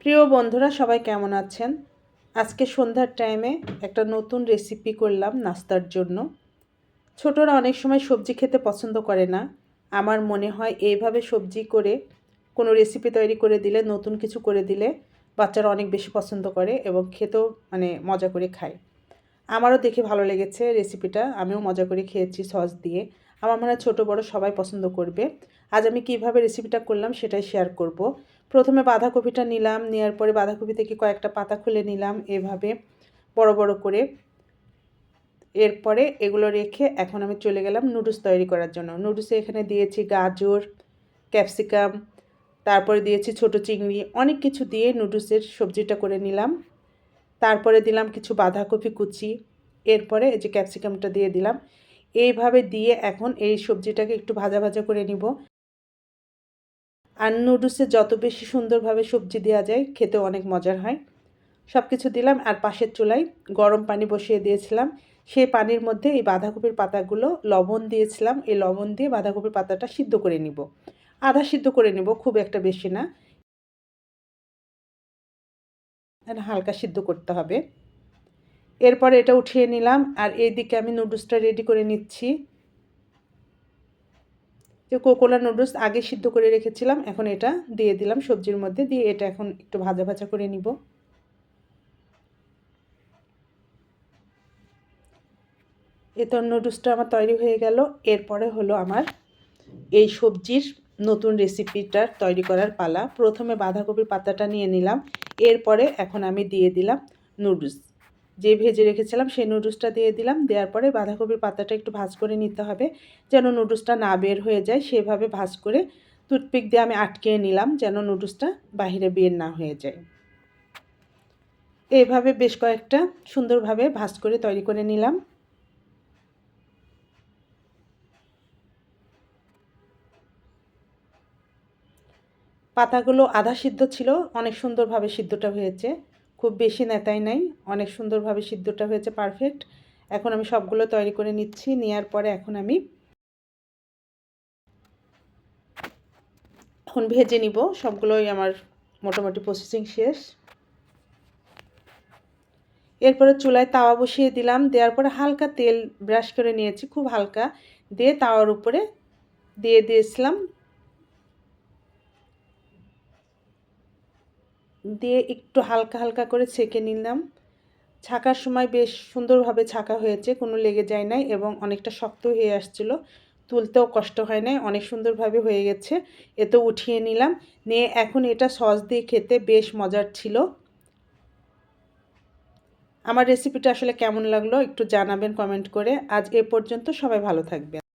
প্রিয় বন্ধুরা, সবাই কেমন আছেন? আজকে সন্ধ্যার টাইমে একটা নতুন রেসিপি করলাম নাস্তার জন্য। ছোটরা অনেক সময় সবজি খেতে পছন্দ করে না। আমার মনে হয় এইভাবে সবজি করে, কোনো রেসিপি তৈরি করে দিলে, নতুন কিছু করে দিলে বাচ্চারা অনেক বেশি পছন্দ করে এবং খেতেও মানে মজা করে খায়। আমারও দেখে ভালো লেগেছে রেসিপিটা আমিও মজা করে খেয়েছি সস দিয়ে। আমার মনে হয় ছোটো বড়ো সবাই পছন্দ করবে। আজ আমি কীভাবে রেসিপিটা করলাম সেটাই শেয়ার করব। প্রথমে বাঁধাকপিটা নিলাম নেওয়ার পরে বাঁধাকপি থেকে কয়েকটা পাতা খুলে নিলাম এভাবে, বড় বড় করে। এরপরে এগুলো রেখে এখন আমি চলে গেলাম নুডলস তৈরি করার জন্য। নুডলসে এখানে দিয়েছি গাজর, ক্যাপসিকাম, তারপরে দিয়েছি ছোট চিংড়ি, অনেক কিছু দিয়ে নুডলসের সবজিটা করে নিলাম। তারপরে দিলাম কিছু বাঁধাকপি কুচি, এরপরে এই যে ক্যাপসিকামটা দিয়ে দিলাম। এইভাবে দিয়ে এখন এই সবজিটাকে একটু ভাজা ভাজা করে নিব। আর নুডলসে যত বেশি সুন্দরভাবে সবজি দেওয়া যায় খেতে অনেক মজার হয়। সব কিছু দিলাম আর পাশের চুলায় গরম পানি বসিয়ে দিয়েছিলাম। সেই পানির মধ্যে এই বাঁধাকপির পাতাগুলো লবণ দিয়েছিলাম। এই লবণ দিয়ে বাঁধাকপির পাতাটা সিদ্ধ করে নিব। আধা সিদ্ধ করে নিব, খুব একটা বেশি না। হালকা সিদ্ধ করতে হবে। এরপরে এটা উঠিয়ে নিলাম আর এইদিকে আমি নুডলসটা রেডি করে নিচ্ছি। যে কোকোলা নুডলস আগে সিদ্ধ করে রেখেছিলাম, এখন এটা দিয়ে দিলাম সবজির মধ্যে, দিয়ে এটা এখন একটু ভাজা ভাজা করে নিব। এ তো নুডলসটা আমার তৈরি হয়ে গেল, এরপরে হলো আমার এই সবজির নতুন রেসিপিটার তৈরি করার পালা। প্রথমে বাঁধাকপির পাতাটা নিয়ে নিলাম, এরপরে এখন আমি দিয়ে দিলাম নুডলস যে ভেজে রেখেছিলাম সেই নুডলসটা দিয়ে দিলাম। দেওয়ার পরে বাঁধাকপির পাতাটা একটু ভাজ করে নিতে হবে, যেন নুডলসটা না বের হয়ে যায়। সেভাবে ভাজ করে টুথপিক দিয়ে আমি আটকে নিলাম, যেন নুডলসটা বাহিরে বের না হয়ে যায়। এইভাবে বেশ কয়েকটা সুন্দরভাবে ভাজ করে তৈরি করে নিলাম। পাতাগুলো আধা সিদ্ধ ছিল, অনেক সুন্দরভাবে সিদ্ধটা হয়েছে। খুব বেশি নেতাই নাই। অনেক সুন্দরভাবে সিদ্ধটা হয়েছে পারফেক্ট এখন আমি সবগুলো তৈরি করে নিচ্ছি নেওয়ার পরে এখন আমি এখন ভেজে নিব। সবগুলোই আমার মোটামুটি প্রসেসিং শেষ। এরপরে চুলায় তাওয়া বসিয়ে দিলাম। দেওয়ার পরে হালকা তেল ব্রাশ করে নিয়েছি, খুব হালকা। দিয়ে তাওয়ার উপরে দিয়ে দিয়েছিলাম দিয়ে একটু হালকা হালকা করে ছেঁকে নিলাম। ছাকার সময় বেশ সুন্দরভাবে ছাকা হয়েছে, কোনো লেগে যায় নাই এবং অনেকটা শক্ত হয়ে আসছিল। তুলতেও কষ্ট হয় নাই, অনেক সুন্দরভাবে হয়ে গেছে এতে উঠিয়ে নিলাম। নিয়ে এখন এটা সস দিয়ে খেতে বেশ মজার ছিল। আমার রেসিপিটা আসলে কেমন লাগল একটু জানাবেন কমেন্ট করে। আজ এ পর্যন্ত সবাই ভালো থাকবেন।